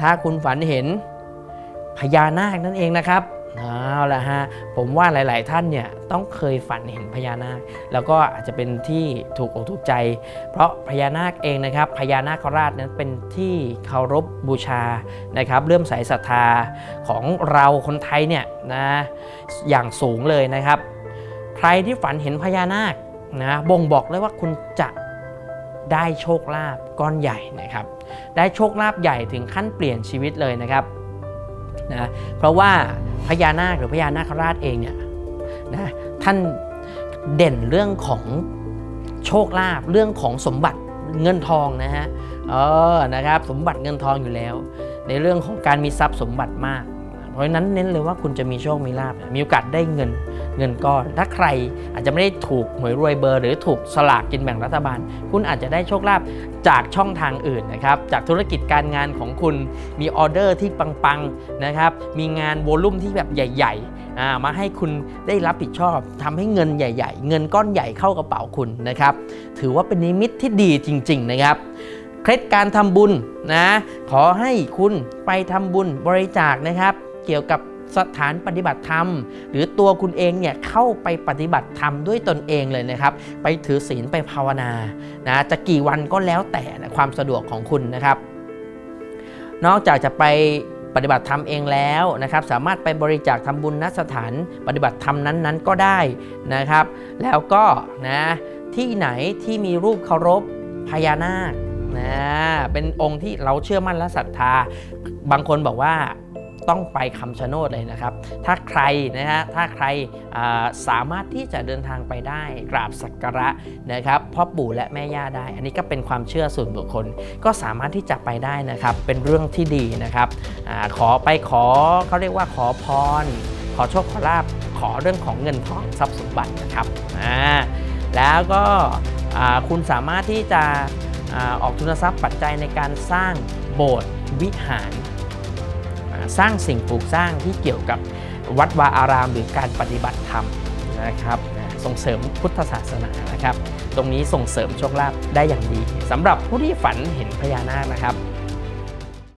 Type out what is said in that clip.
ถ้าคุณฝันเห็นพญานาคนั่นเองนะครับเอาละฮะผมว่าหลาย ๆ ท่านเนี่ยต้องเคยฝันเห็นพญานาค แล้วก็อาจจะเป็นที่ถูกอกถูกใจ เพราะพญานาคเองนะครับพญานาคราชนั้นเป็นที่เคารพบูชานะครับเลื่อมใสศรัทธาของเราคนไทยเนี่ยนะอย่างสูงเลยนะครับ ใครที่ฝันเห็นพญานาคนะบ่งบอกเลยว่าคุณจะ ได้โชคลาภก้อนใหญ่นะครับ ได้โชคลาภใหญ่ถึงขั้นเปลี่ยนชีวิตเลยนะครับนะเพราะว่าพญานาคหรือพญานาคราชเองเนี่ยนะท่านเด่นเรื่องของโชคลาภเรื่องของสมบัติเงินทองนะฮะเออนะครับสมบัติเงินทองอยู่แล้ว ในเรื่องของการมีทรัพย์สมบัติมาก ราะฉะนั้นเน้นเลยว่าคุณจะมีโชค มีลาภมีโอกาสได้เงินเงินก้อน ถ้าใครอาจจะไม่ได้ถูกหวยรวยเบอร์ หรือถูกสลากกินแบ่งรัฐบาล คุณอาจจะได้โชคลาภจากช่องทางอื่นนะครับ จากธุรกิจการงานของคุณ มีออเดอร์ที่ปังๆนะครับ มีงานโวลุ่มที่แบบใหญ่ๆ มาให้คุณได้รับผิดชอบทำให้เงินใหญ่ ๆ เงินก้อนใหญ่เข้ากระเป๋าคุณนะครับ ถือว่าเป็นนิมิตที่ดีจริง ๆ นะครับเคล็ดการทำบุญนะ ขอให้คุณไปทำบุญบริจาคนะครับ เกี่ยวกับสถานปฏิบัติธรรม หรือตัวคุณเองเนี่ยเข้าไปปฏิบัติธรรมด้วยตนเองเลยนะครับ ไปถือศีลไปภาวนานะจะกี่วันก็แล้วแต่นะความสะดวกของคุณนะครับ นอกจากจะไปปฏิบัติธรรมเองแล้วนะครับ สามารถไปบริจาคทำบุญณสถานปฏิบัติธรรมนั้นๆ ก็ได้นะครับ แล้วก็นะที่ไหนที่มีรูปเคารพพญานาคนะเป็นองค์ที่เราเชื่อมั่นและศรัทธา บางคนบอกว่า ต้องไปคำชะโนดเลยนะครับ ถ้าใครนะฮะถ้าใครสามารถที่จะเดินทางไปได้กราบสักการะนะครับพ่อปู่และแม่ย่าได้ อันนี้ก็เป็นความเชื่อส่วนบุคคล ก็สามารถที่จะไปได้นะครับ เป็นเรื่องที่ดีนะครับอขอไปขอเขาเรียกว่าขอพร ขอโชคขอลาบขอเรื่องของเงินทองทรัพย์สมบัตินะครับอ่าแล้วก็คุณสามารถที่จะออกทุนทรัพย์ปัจจัยในการสร้างโบสถ์วิหาร สร้างสิ่งปลูกสร้างที่เกี่ยวกับวัดวาอาราม หรือการปฏิบัติธรรมนะครับส่งเสริมพุทธศาสนานะครับ ตรงนี้ส่งเสริมโชคลาภได้อย่างดีสำหรับผู้ที่ฝันเห็นพญานาคนะครับ